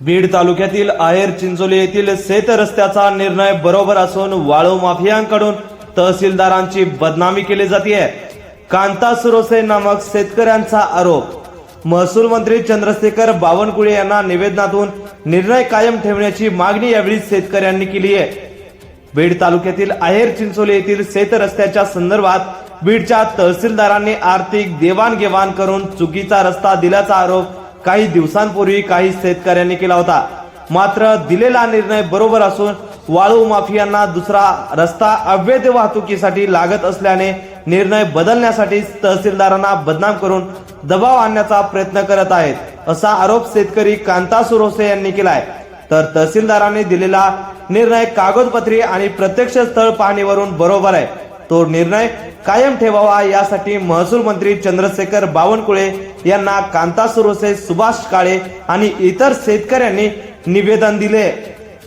बीड तालुक्यातील आहेर चिंचोली येथील सेत रस्त्याचा निर्णय बरोबर असून वाळू माफियांकडून तहसीलदारांची बदनामी केली जाते कांता सुरोसे नामक शेतकऱ्यांचा आरोप. महसूल मंत्री चंद्रशेखर बावनकुळे यांना निवेदनातून निर्णय कायम ठेवण्याची मागणी यावेळी शेतकऱ्यांनी केली आहे. बीड तालुक्यातील आहेर चिंचोली येथील शेत रस्त्याच्या संदर्भात बीडच्या तहसीलदारांनी आर्थिक देवाणघेवाण करून चुकीचा रस्ता दिल्याचा आरोप काही दिवसांपूर्वी काही शेतकऱ्यांनी केला होता. मात्र दिलेला निर्णय बरोबर असून वाळू माफियांना दुसरा रस्ता अवैध वाहतुकीसाठी लागत असल्याने निर्णय बदलण्यासाठी तहसीलदारांना बदनाम करून दबाव आणण्याचा प्रयत्न करत आहेत असा आरोप शेतकरी कांता सुरोसे यांनी केलाय. तर तहसीलदारांनी दिलेला निर्णय कागदपत्री आणि प्रत्यक्ष स्थळ पाहणीवरून बरोबर आहे. तो निर्णय कायम ठेवावा यासाठी महसूल मंत्री चंद्रशेखर बावनकुळे यांना कांता सुरोसे सुभाष काळे आणि इतर शेतकऱ्यांनी निवेदन दिले.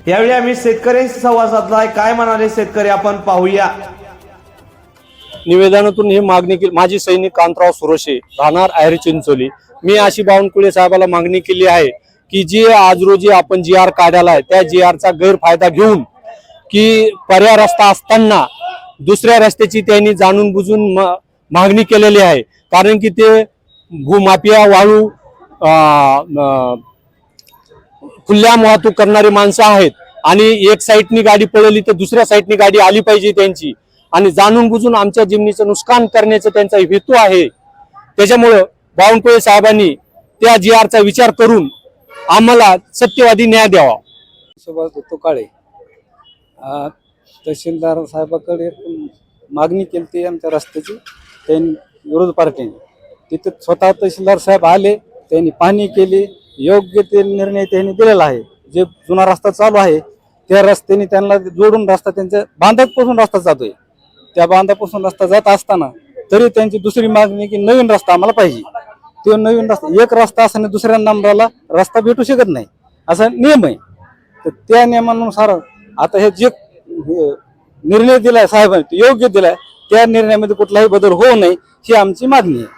यावेळी आम्ही शेतकऱ्यांशी संवाद साधलाय. काय म्हणाले शेतकरी? आपण पाहूया. निवेदनातून ही मागणी केली. माझी सैनिक कांतराव सुरोशे राहणार आहेर चिंचोली. मी अशी बावनकुळे साहेबाला मागणी केली आहे की जी आज रोजी आपण जी आर काढायला आहे त्या जी आरचा गैरफायदा घेऊन की पर्याय रस्ता असताना दुसऱ्या रस्त्याची त्यांनी जाणून बुजून म- मागणी केलेली आहे. कारण की ते भूमाफिया वाळू अं, खुल्या वाहतूक करणारी माणसं आहेत. आणि एक साईडनी गाडी पळवली तर दुसऱ्या साईडनी गाडी आली पाहिजे त्यांची. आणि जाणून बुजून आमच्या जिमनीचं नुकसान करण्याचा त्यांचा हेतू आहे. त्याच्यामुळं बावनकुळे साहेबांनी त्या जी आरचा विचार करून आम्हाला सत्यवादी न्याय द्यावा. सुभाष दत्तो काळे तहसीलदार साहेबाकडे मागणी केली ती आमच्या रस्त्याची. त्यांनी विरोध पार्टीने. तिथे स्वतः तहसीलदार साहेब आले त्यांनी पाहणी केली योग्य ते निर्णय त्यांनी दिलेला आहे. जे जुना रस्ता चालू आहे त्या रस्त्याने त्यांना जोडून रस्ता त्यांच्या बांधापासून रस्ता जातोय. त्या बांधापासून रस्ता जात असताना तरी त्यांची दुसरी मागणी की नवीन रस्ता आम्हाला पाहिजे. तो नवीन रस्ता एक रस्ता असताना दुसऱ्या नंबराला रस्ता भेटू शकत नाही. असा नियम आहे. तर त्या नियमानुसार आता हे जे निर्णय दिलाय साहेबांनी योग्य दिलाय. त्या निर्णयामध्ये कुठलाही बदल होऊ नये ही आमची मागणी आहे.